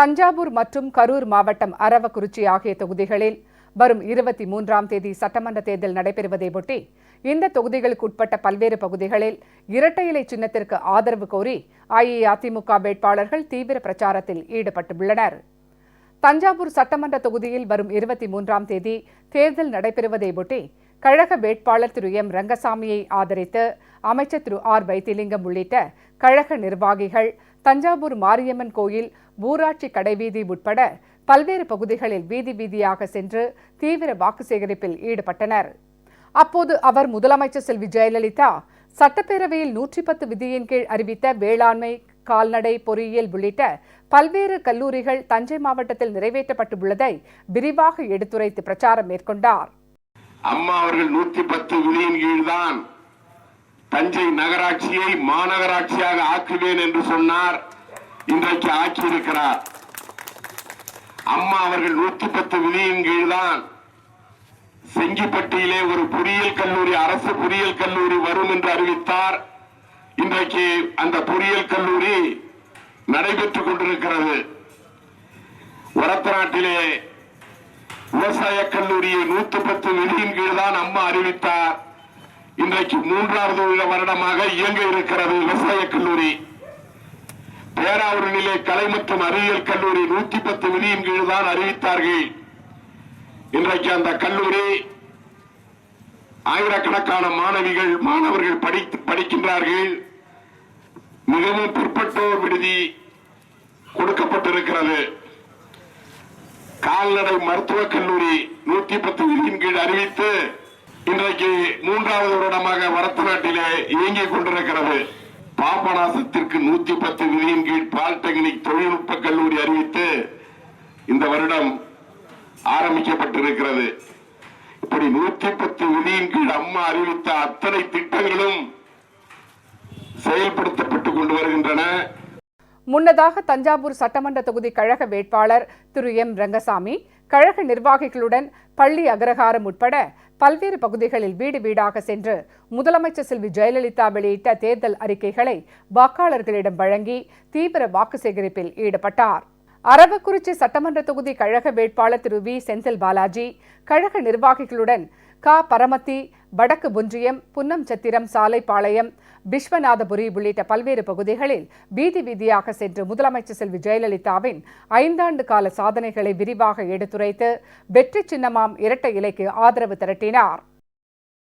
தஞ்சாவூர் மற்றும் கரூர் மாவட்டம் அரவக்குறிச்சி ஆகிய தொகுதிகளில் வரும் இருபத்தி மூன்றாம் தேதி சட்டமன்ற தேர்தல் நடைபெறுவதை ஒட்டி இந்த தொகுதிகளுக்கு உட்பட்ட பல்வேறு பகுதிகளில் இரட்டை இலை சின்னத்திற்கு ஆதரவு கோரி அஇஅதிமுக வேட்பாளர்கள் தீவிர பிரச்சாரத்தில் ஈடுபட்டுள்ளனர். தஞ்சாவூர் சட்டமன்ற தொகுதியில் வரும் இருபத்தி மூன்றாம் தேதி தேர்தல் நடைபெறுவதை ஒட்டி கழக வேட்பாளர் திரு எம் ரங்கசாமியை ஆதரித்து அமைச்சர் திரு ஆர் வைத்திலிங்கம் உள்ளிட்ட கழக நிர்வாகிகள் தஞ்சாவூர் மாரியம்மன் கோயில் ஊராட்சி கடைவீதி உட்பட பல்வேறு பகுதிகளில் வீதி வீதியாக சென்று தீவிர வாக்கு சேகரிப்பில் ஈடுபட்டனர். அப்போது அவர் முதலமைச்சர் செல்வி ஜெயலலிதா சட்டப்பேரவையில் நூற்றி பத்து விதியின் கீழ் அறிவித்த வேளாண்மை கால்நடை பொறியியல் உள்ளிட்ட பல்வேறு கல்லூரிகள் தஞ்சை மாவட்டத்தில் நிறைவேற்றப்பட்டுள்ளதை விரிவாக எடுத்துரைத்து பிரச்சாரம் மேற்கொண்டார். அம்மா அவர்கள் நூத்தி பத்து விதியின் கீழ்தான். தஞ்சை நகராட்சியை மாநகராட்சியாக ஆக்குவேன் என்று சொன்னார். இன்றைக்கு ஆக்கியிருக்கிறார். அம்மா அவர்கள் நூத்தி பத்து விதியின் கீழ்தான். செங்கிப்பட்டியிலே ஒரு பொறியியல் கல்லூரி அரசு பொறியியல் கல்லூரி வரும் என்று அறிவித்தார். இன்றைக்கு அந்த பொறியியல் கல்லூரி நடைபெற்றுக் கொண்டிருக்கிறது. நாட்டிலே விவசாய கல்லூரியை நூத்தி பத்து நிதியின் கீழ் தான் அம்மா அறிவித்தார். இன்றைக்கு மூன்றாவது வருடமாக இயங்க இருக்கிறது விவசாய கல்லூரி. பேராவூரிலே கலை மற்றும் அறிவியல் கல்லூரி நூத்தி பத்து விதியின் கீழ் தான் அறிவித்தார்கள். இன்றைக்கு அந்த கல்லூரி ஆயிரக்கணக்கான மாணவிகள் மாணவர்கள் படித்து படிக்கின்றார்கள். மிகவும் பிற்பட்டோர் விடுதி கொடுக்கப்பட்டிருக்கிறது. கால்நடை மருத்துவக் கல்லூரி நூத்தி பத்து விதியின் கீழ் அறிவித்து இன்றைக்கு மூன்றாவது வருடமாக வரத்து நாட்டிலே இயங்கிக் கொண்டிருக்கிறது. பாபநாசத்திற்கு நூத்தி பத்து விதியின் கீழ் பாலிடெக்னிக் தொழில்நுட்ப கல்லூரி அறிவித்து இந்த வருடம் ஆரம்பிக்கப்பட்டிருக்கிறது. இப்படி நூத்தி பத்து விதியின் கீழ் அம்மா அறிவித்த அத்தனை திட்டங்களும் முன்னதாக தஞ்சாவூர் சட்டமன்ற தொகுதி கழக வேட்பாளர் திரு எம். ரங்கசாமி கழக நிர்வாகிகளுடன் பள்ளி அகரகாரம் உட்பட பல்வேறு பகுதிகளில் வீடு வீடாக சென்று முதலமைச்சர் செல்வி ஜெயலலிதா வெளியிட்ட தேர்தல் அறிக்கைகளை வாக்காளர்களிடம் வழங்கி தீவிர வாக்கு சேகரிப்பில் ஈடுபட்டார். அரவக்குறிச்சி சட்டமன்ற தொகுதி கழக வேட்பாளர் திரு வி. செந்தில் பாலாஜி கழக நிர்வாகிகளுடன் க. பரமத்தி வடக்கு ஒன்றியம் புன்னம் சத்திரம் சாலைப்பாளையம் விஸ்வநாதபுரி உள்ளிட்ட பல்வேறு பகுதிகளில் வீதி வீதியாக சென்று முதலமைச்சர் செல்வி ஜெயலலிதாவின் ஐந்தாண்டு கால சாதனைகளை விரிவாக எடுத்துரைத்து வெற்றி சின்னமாம் இரட்டை இலைக்கு ஆதரவு திரட்டினார்.